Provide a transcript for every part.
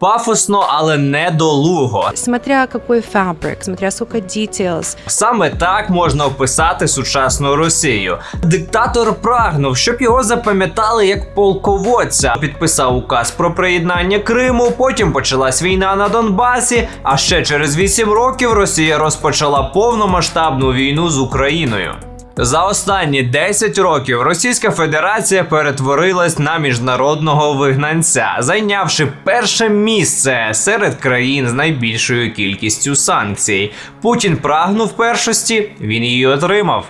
Пафосно, але недолуго. Смотря какой фабрик, смотря сколько details. Саме так можна описати сучасну Росію. Диктатор прагнув, щоб його запам'ятали як полководця. Підписав указ про приєднання Криму. Потім почалась війна на Донбасі. А ще через 8 років Росія розпочала повномасштабну війну з Україною. За останні 10 років Російська Федерація перетворилась на міжнародного вигнанця, зайнявши перше місце серед країн з найбільшою кількістю санкцій. Путін прагнув першості, він її отримав.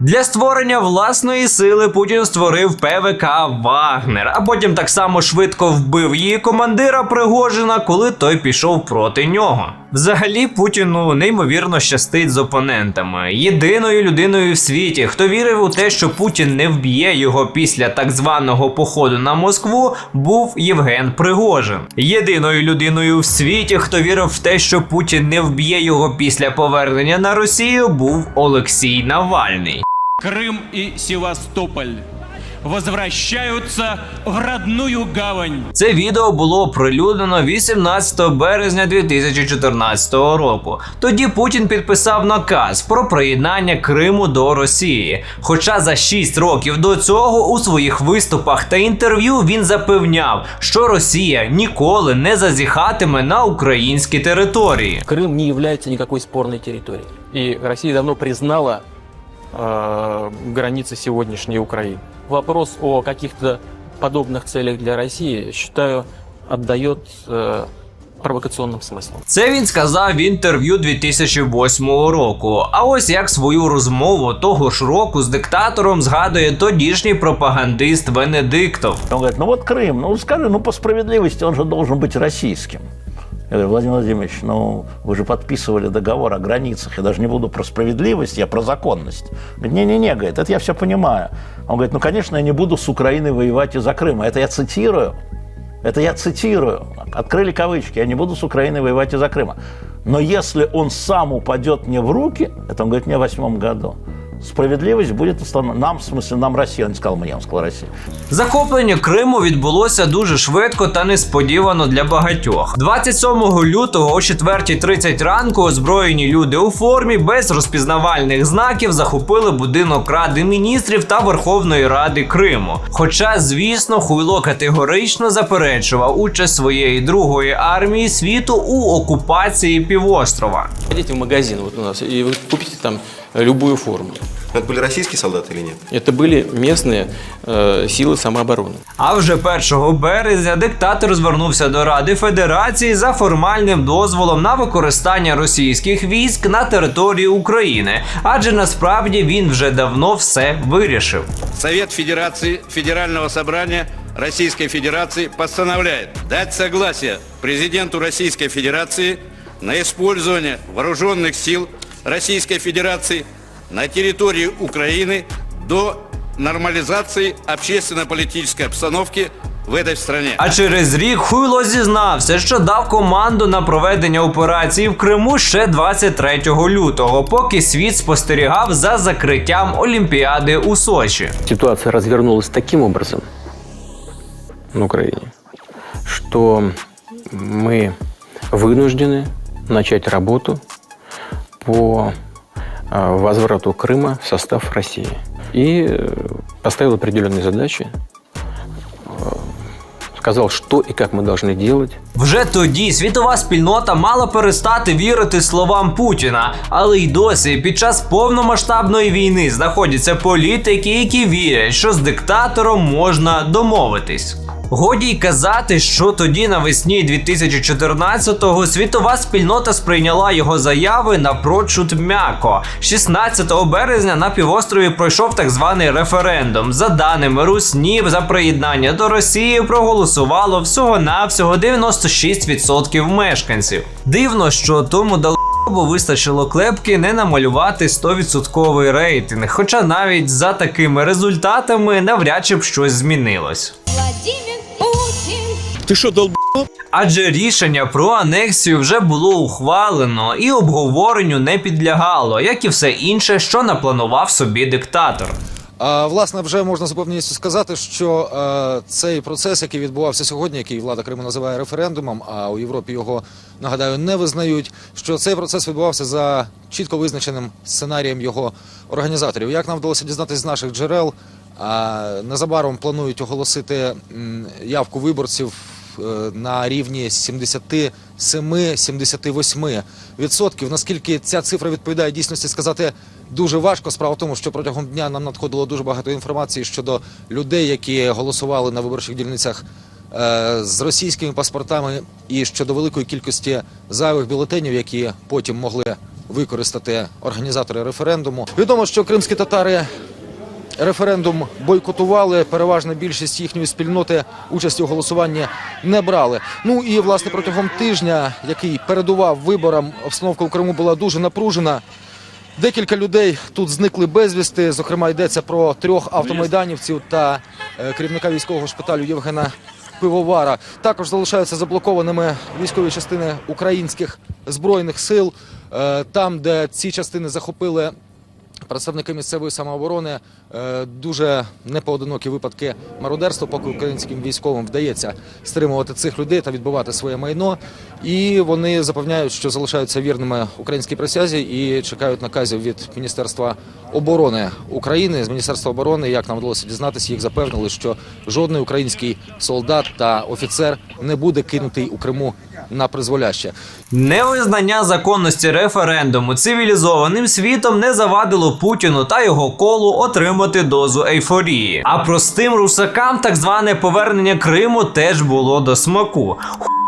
Для створення власної сили Путін створив ПВК Вагнер, а потім так само швидко вбив її командира Пригожина, коли той пішов проти нього. Взагалі Путіну неймовірно щастить з опонентами. Єдиною людиною в світі, хто вірив у те, що Путін не вб'є його після так званого походу на Москву, був Євген Пригожин. Єдиною людиною в світі, хто вірив в те, що Путін не вб'є його після повернення на Росію, був Олексій Навальний. Крым и Севастополь возвращаются в родную гавань. Це відео було оприлюднено 18 березня 2014 року. Тоді Путін підписав наказ про приєднання Криму до Росії. Хоча за 6 років до цього у своїх виступах та інтерв'ю він запевняв, що Росія ніколи не зазіхатиме на українські території. Крым не является никакой спорной территорией. И Россия давно признала э, границы сегодняшней Украины. Вопрос о каких-то подобных целях для России, считаю, отдает э, провокационным смыслом. Це він сказав в інтерв'ю 2008 року. А ось як свою розмову того ж року з диктатором згадує тодішній пропагандист Венедиктов. Он говорит, ну вот Крым, ну скажи, ну по справедливости он же должен быть российским. Я говорю, Владимир Владимирович, ну вы же подписывали договор о границах. Я даже не буду про справедливость, я про законность. Говорит, не-не-не, говорит, это я все понимаю. Он говорит, ну конечно, я не буду с Украиной воевать из-за Крыма. Это я цитирую. Это я цитирую. Открыли кавычки. Я не буду с Украиной воевать из-за Крыма. Но если он сам упадет мне в руки, это он говорит мне в восьмом году, справедливость будет установлена. Нам, в смысле, нам Россия. Он не сказал мне, он сказал Россия. Захоплення Криму відбулося дуже швидко та несподівано для багатьох. 27 лютого о 4.30 ранку озброєні люди у формі без розпізнавальних знаків захопили будинок Ради міністрів та Верховної Ради Криму. Хоча, звісно, Хуйло категорично заперечував участь своєї другої армії світу у окупації півострова. Пойдите в магазин вот у нас, и вы купите там любую форму. Это были российские солдаты или нет? Это были местные э, силы самообороны. А вже 1 березня диктатор звернувся до Ради Федерації за формальним дозволом на використання російських військ на території України, адже насправді він вже давно все вирішив. Совет Федерации Федерального собрания Российской Федерации постановляет дать согласие президенту Российской Федерации на использование вооруженных сил Российской Федерации на территории Украины до нормализации общественно-политической обстановки в этой стране. А через рік Хуйло зізнався, що дав команду на проведення операції в Криму ще 23 лютого, поки світ спостерігав за закриттям Олімпіади у Сочі. Ситуация развернулась таким образом на Украине, что мы вынуждены начать работу по э, возврату Крыма в состав России. И э, поставил определенные задачи, э, сказал, что и как мы должны делать, Вже тоді світова спільнота мала перестати вірити словам Путіна, але й досі під час повномасштабної війни знаходяться політики, які вірять, що з диктатором можна домовитись. Годі й казати, що тоді навесні 2014-го світова спільнота сприйняла його заяви напрочуд м'яко. 16 березня на півострові пройшов так званий референдум. За даними Русні, за приєднання до Росії проголосувало всього-навсього 96% мешканців. Дивно, що тому дало. Бо вистачило клепки не намалювати 100% рейтинг, хоча навіть за такими результатами навряд чи б щось змінилось. Владимир Путин. Ты что, дол... Адже рішення про анексію вже було ухвалено і обговоренню не підлягало, як і все інше, що напланував собі диктатор. А, власне, вже можна з упевненістю сказати, що е, цей процес, який відбувався сьогодні, який влада Криму називає референдумом, а у Європі його нагадаю не визнають. Що цей процес відбувався за чітко визначеним сценарієм його організаторів. Як нам вдалося дізнатися з наших джерел, а, незабаром планують оголосити м, явку виборців на рівні 77-78 відсотків. Наскільки ця цифра відповідає дійсності, сказати дуже важко. Справа в тому, що протягом дня нам надходило дуже багато інформації щодо людей, які голосували на виборчих дільницях е, з російськими паспортами, і щодо великої кількості зайвих бюлетенів, які потім могли використати організатори референдуму. Відомо, що кримські татари референдум бойкотували. Переважна більшість їхньої спільноти участі у голосуванні не брали. Ну і власне протягом тижня, який передував виборам, обстановка у Криму була дуже напружена. Декілька людей тут зникли безвісти. Зокрема, йдеться про трьох автомайданівців та е, керівника військового шпиталю Євгена Пивовара. Також залишаються заблокованими військові частини українських збройних сил. Е, Там, де ці частини захопили представники місцевої самооборони, дуже непоодинокі випадки мародерства, поки українським військовим вдається стримувати цих людей та відбивати своє майно. І вони запевняють, що залишаються вірними українській присязі і чекають наказів від Міністерства оборони України. З Міністерства оборони, як нам вдалося дізнатися, їх запевнили, що жодний український солдат та офіцер не буде кинутий у Криму на призволяще. Невизнання законності референдуму цивілізованим світом не завадило Путіну та його колу отримати дозу ейфорії. А простим русакам так зване повернення Криму теж було до смаку.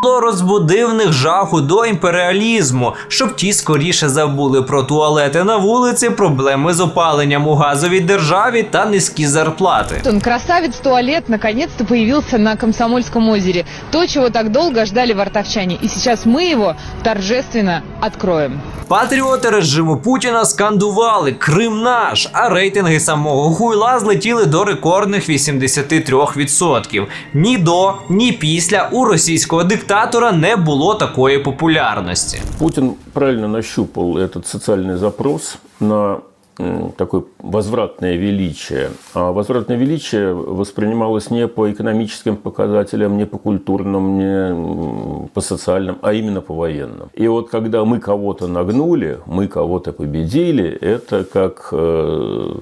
Хуйло розбудив них жаху до імперіалізму, щоб ті скоріше забули про туалети на вулиці, проблеми з опаленням у газовій державі та низькі зарплати. Он красавец-туалет наконец-то появился на Комсомольском озере. То, чего так долго ждали вартовчане. И сейчас мы его торжественно откроем. Патріоти режиму Путіна скандували Крим наш, а рейтинги самого хуйла злетіли до рекордних 83%. Ні до, ні після у російського диктатора не було такої популярності. Путин правильно нащупал этот социальный запрос на м, такое возвратное величие. А возвратное величие воспринималось не по экономическим показателям, не по культурным, не м, по социальным, а именно по военным. И вот когда мы кого-то нагнули, мы кого-то победили, это как э,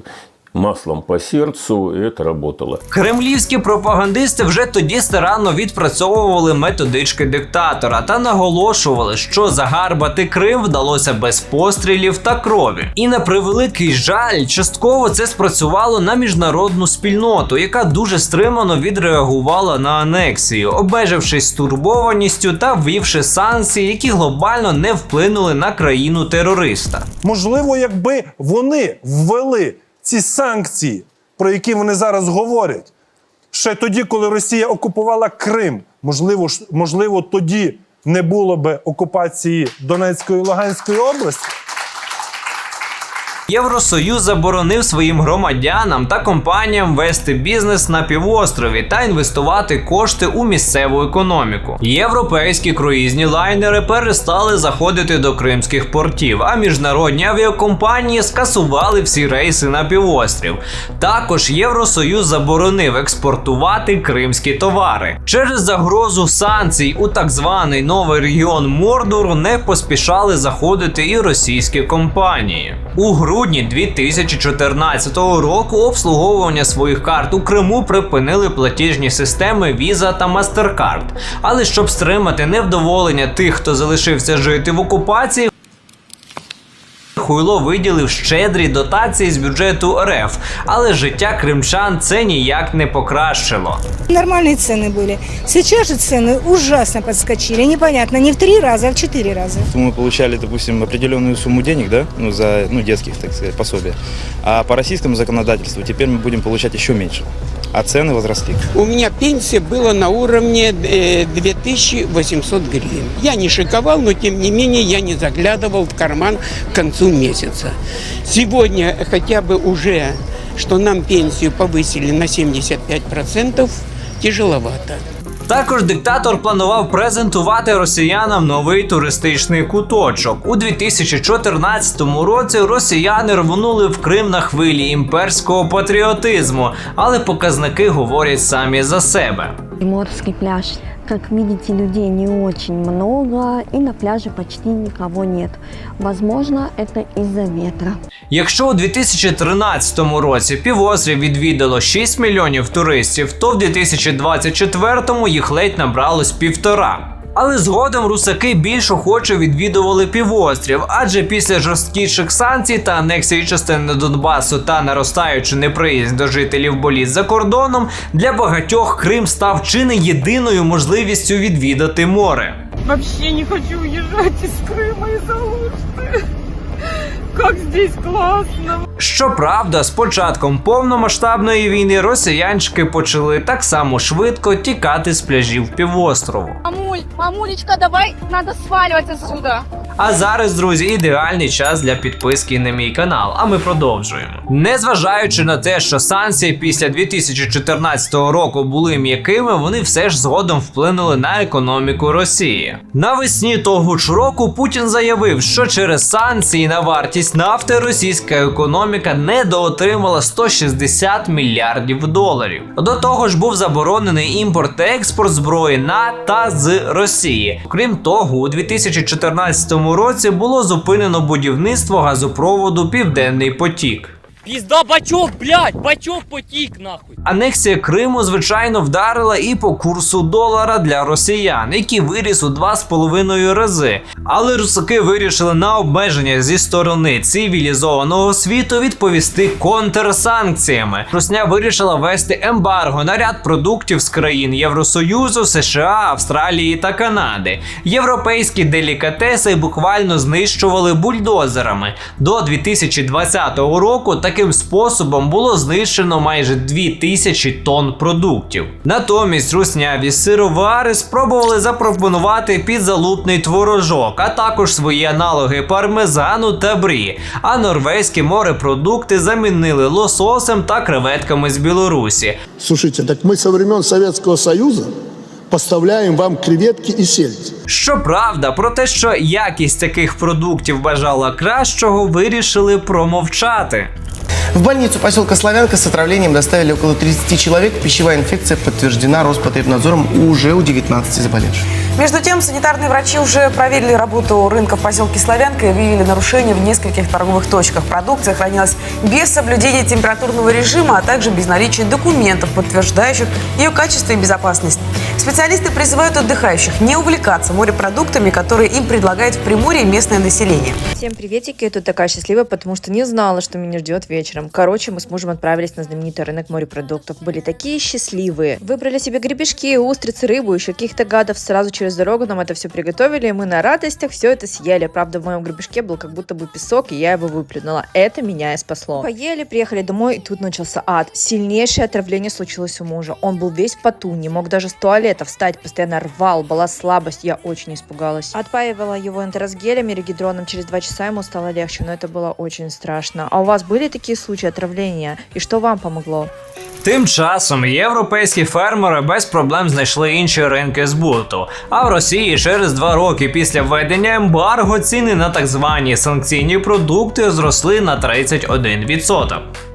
маслом по сердцу, и это работало. Кремлівські пропагандисти вже тоді старанно відпрацьовували методички диктатора та наголошували, що загарбати Крим вдалося без пострілів та крові. І на превеликий жаль, частково це спрацювало на міжнародну спільноту, яка дуже стримано відреагувала на анексію, обмежившись стурбованістю та ввівши санкції, які глобально не вплинули на країну терориста. Можливо, якби вони ввели ці санкції, про які вони зараз говорять, ще тоді, коли Росія окупувала Крим, можливо, можливо, тоді не було би окупації Донецької і Луганської області. Євросоюз заборонив своїм громадянам та компаніям вести бізнес на півострові та інвестувати кошти у місцеву економіку. Європейські круїзні лайнери перестали заходити до кримських портів, а міжнародні авіакомпанії скасували всі рейси на півострів. Також Євросоюз заборонив експортувати кримські товари. Через загрозу санкцій у так званий новий регіон Мордору не поспішали заходити і російські компанії. У грудні 2014 року обслуговування своїх карт у Криму припинили платіжні системи Visa та MasterCard. Але щоб стримати невдоволення тих, хто залишився жити в окупації. Хуйло виділив щедрі дотації з бюджету РФ, але життя кримчан це ніяк не покращило. Нормальные цены были. Сейчас же цены ужасно подскочили. Непонятно, не в три раза, а в четыре раза. Мы получали, допустим, определенную сумму денег, да, ну, за, ну, детских, так сказать, пособия. А по российскому законодательству теперь мы будем получать еще меньше. А цены возросли. У меня пенсия была на уровне э, 2800 гривен. Я не шиковал, но тем не менее я не заглядывал в карман к концу месяца. Сегодня хотя бы уже, что нам пенсию повысили на 75%, тяжеловато. Також диктатор планував презентувати росіянам новий туристичний куточок. У 2014 році росіяни рвонули в Крим на хвилі імперського патріотизму, але показники говорять самі за себе. Приморский пляж. Как видите, людей не очень много, и на пляже почти никого нет. Возможно, это из-за ветра. Якщо у 2013 році півострів відвідало 6 мільйонів туристів, то в 2024 їх ледь набралось півтора. Але згодом русаки більш охоче відвідували півострів, адже після жорсткіших санкцій та анексії частини Донбасу та наростаючи неприязнь до жителів боліт за кордоном, для багатьох Крим став чи не єдиною можливістю відвідати море. Вообще не хочу уезжать з Криму і Алушты. Как здесь классно. Щоправда, з початком повномасштабної війни росіянчики почали так само швидко тікати з пляжів півострову. Мамуль, мамулечка, давай, надо сваливать отсюда. А зараз, друзі, ідеальний час для підписки на мій канал. А ми продовжуємо. Незважаючи на те, що санкції після 2014 року були м'якими, вони все ж згодом вплинули на економіку Росії. Навесні того ж року Путін заявив, що через санкції на вартість нафти російська економіка недоотримала 160 мільярдів доларів. До того ж, був заборонений імпорт та експорт зброї на та з Росії. Крім того, у 2014 році було зупинено будівництво газопроводу Південний потік. Пизда бачок, блядь, бачок потік нахуй. Анексія Криму, звичайно, вдарила і по курсу долара для росіян, який виріс у 2,5 рази. Але русаки вирішили на обмеження зі сторони цивілізованого світу відповісти контрсанкціями. Русня вирішила ввести ембарго на ряд продуктів з країн Євросоюзу, США, Австралії та Канади. Європейські делікатеси буквально знищували бульдозерами. До 2020 року таким способом було знищено майже 2000 тонн продуктів. Натомість русняві сировари спробували запропонувати підзалупний творожок, а також свої аналоги пармезану та брі. А норвезькі морепродукти замінили лососем та креветками з Білорусі. Слушайте, так мы со времен Советского Союза поставляем вам креветки и сельдь. Щоправда, про те, що якість таких продуктів бажала кращого, вирішили промовчати. В больницу поселка Славянка с отравлением доставили около 30 человек. Пищевая инфекция подтверждена Роспотребнадзором уже у 19 заболевших. Между тем, санитарные врачи уже проверили работу рынка в поселке Славянка и выявили нарушения в нескольких торговых точках. Продукция хранилась без соблюдения температурного режима, а также без наличия документов, подтверждающих ее качество и безопасность. Специалисты призывают отдыхающих не увлекаться морепродуктами, которые им предлагает в Приморье местное население. Всем приветики, я тут такая счастливая, потому что не знала, что меня ждет вечером. Короче, мы с мужем отправились на знаменитый рынок морепродуктов. Были такие счастливые. Выбрали себе гребешки, устрицы, рыбу, еще каких-то гадов. Сразу через дорогу нам это все приготовили, и мы на радостях все это съели. Правда, в моем гребешке был как будто бы песок, и я его выплюнула. Это меня и спасло. Поели, приехали домой, и тут начался ад. Сильнейшее отравление случилось у мужа. Он был весь в поту, не мог даже с туалета встать, постоянно рвал, была слабость, я очень испугалась. Отпаивала его энтеросгелем и регидроном, через два часа ему стало легче, но это было очень страшно. А у вас были такие случаи отравления? И что вам помогло? Тим часом європейські фермери без проблем знайшли інші ринки збуту. А в Росії через два роки після введення ембарго ціни на так звані санкційні продукти зросли на 31%.